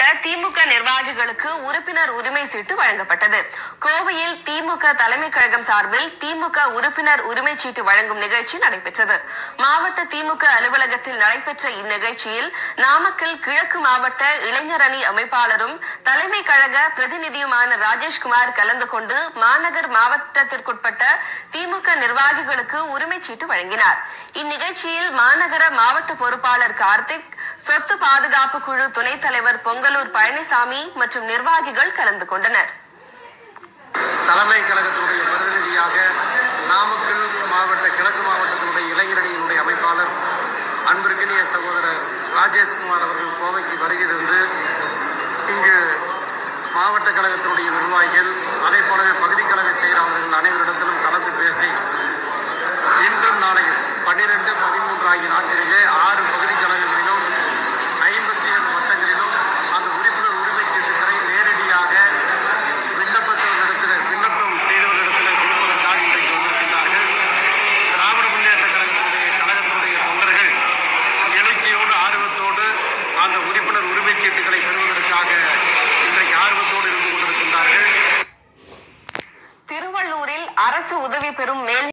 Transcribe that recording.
மாவட்ட திமுக நிர்வாகிகளுக்கு உறுப்பினர் உரிமை சீட்டு வழங்கப்பட்டது. கோவையில் திமுக தலைமை கழகம் சார்பில் திமுக உறுப்பினர் உரிமை சீட்டு வழங்கும் நிகழ்ச்சி நடைபெற்றது. மாவட்ட திமுக அலுவலகத்தில் நடைபெற்ற இந்நிகழ்ச்சியில் நாமக்கல் கிழக்கு மாவட்ட இளைஞர் அணி அமைப்பாளரும் தலைமை கழக பிரதிநிதியுமான ராஜேஷ்குமார் கலந்து கொண்டு மாநகர் மாவட்டத்திற்குட்பட்ட திமுக நிர்வாகிகளுக்கு உரிமை சீட்டு வழங்கினார். இந்நிகழ்ச்சியில் மாநகர மாவட்ட பொறுப்பாளர் கார்த்திக் சொத்து பாதுகாப்பு குழு துணைத் தலைவர் பொங்கலூர் பழனிசாமி மற்றும் நிர்வாகிகள் கலந்து கொண்டனர். தலைமை கழகத்தினுடைய பிரதிநிதியாக நாமக்கல் மாவட்ட கிழக்கு மாவட்டத்தினுடைய இளைஞரணியினுடைய அமைப்பாளர் அன்பிற்கினிய சகோதரர் ராஜேஷ்குமார் அவர்கள் கோவைக்கு வருகிறது இங்கு மாவட்ட கழகத்தினுடைய நிர்வாகிகள் அதே போலவே பகுதி கழக செயலாளர்கள் அனைவரிடத்திலும் கலந்து பேசி இன்றும் நாளையும் பன்னிரெண்டு பதிமூன்று ஆகிய நாட்களிலே அந்த உறுப்பினர் உரிமை சீட்டுகளை பெறுவதற்காக இன்றைக்கு ஆர்வத்தோடு இருந்து கொண்டிருக்கின்றார்கள். திருவள்ளூரில் அரசு உதவி பெறும் மேல்